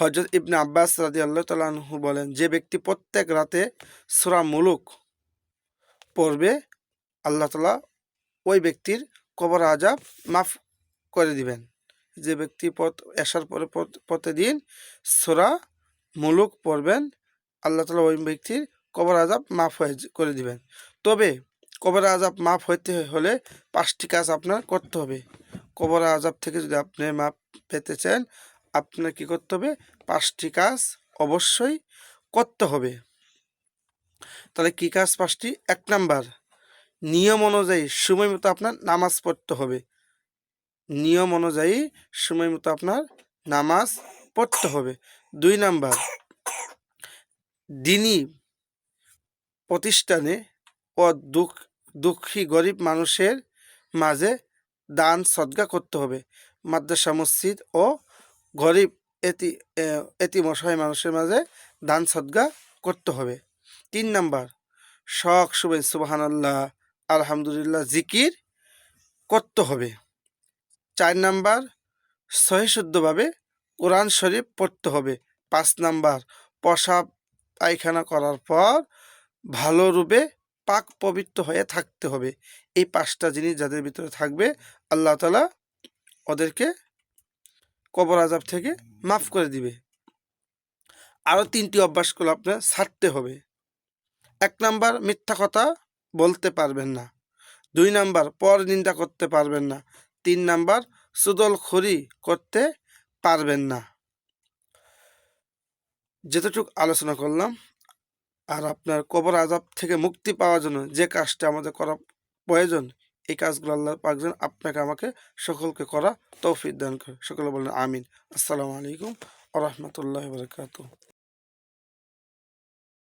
হজরত ইবনে আব্বাস রাজি আল্লাহ তালু বলেন, যে ব্যক্তি প্রত্যেক রাতে সুরা মুলুক পড়বে, আল্লাহ তালা ওই ব্যক্তির কবর আজাব মাফ করে দিবেন। যে ব্যক্তি পথ আসার পরে প্রতিদিন সোরা মুলুক পড়বেন, আল্লাহ তালা ওই ব্যক্তির কবর আজাব মাফ হয়ে করে দিবেন। তবে কবর আজাব মাফ হইতে হলে পাঁচটি কাজ আপনার করতে হবে। কবর আজাব থেকে যদি আপনি মাপ পেতে চান আপনার কি করতে হবে? পাঁচটি কাজ অবশ্যই করতে হবে। তাহলে কি কাজ পাঁচটি? এক নাম্বার, নিয়ম অনুযায়ী সময় মতো আপনার নামাজ পড়তে হবে। নিয়ম অনুযায়ী সময় মতো আপনার নামাজ পড়তে হবে। দুই নাম্বার, দিনই প্রতিষ্ঠানে ও দুঃখ, দুঃখী গরিব মানুষের মাঝে দান, সদ্গা করতে হবে। মাদ্রাসা, মসজিদ ও গরিব এতি আহ, মশাই মানুষের মাঝে দান সদ্গা করতে হবে। তিন নাম্বার শখ শুভেন সুবাহান আল্লাহ আলহামদুলিল্লাহ জিকির করতে হবে। চার নাম্বার সহিশুদ্ধভাবে কোরআন শরীফ পড়তে হবে। পাঁচ নাম্বার প্রসাব পায়খানা করার পর ভালো রূপে পাক পবিত্র হয়ে থাকতে হবে। এই পাঁচটা জিনিস যাদের ভিতরে থাকবে আল্লাহ তালা ওদেরকে কবর আজাব থেকে মাফ করে দিবে। আরও তিনটি অভ্যাসগুলো আপনার ছাড়তে হবে। এক নাম্বার, মিথ্যা কথা বলতে পারবেন না। দুই নাম্বার, পর নিন্দা করতে পারবেন না। তিন নাম্বার সুদল খড়ি করতে পারবেন না। যেতটুক আলোচনা করলাম, আর আপনার কবর আজাব থেকে মুক্তি পাওয়ার জন্য যে কাজটা আমাদের করা প্রয়োজন এই কাজগুলো আল্লাহ পাকজন আপনাকে, আমাকে সকলকে করা তৌফিক দান করে। সকলে বলেন আমিন। আসসালামু আলাইকুম আ রহমতুল্লাহ বরকাত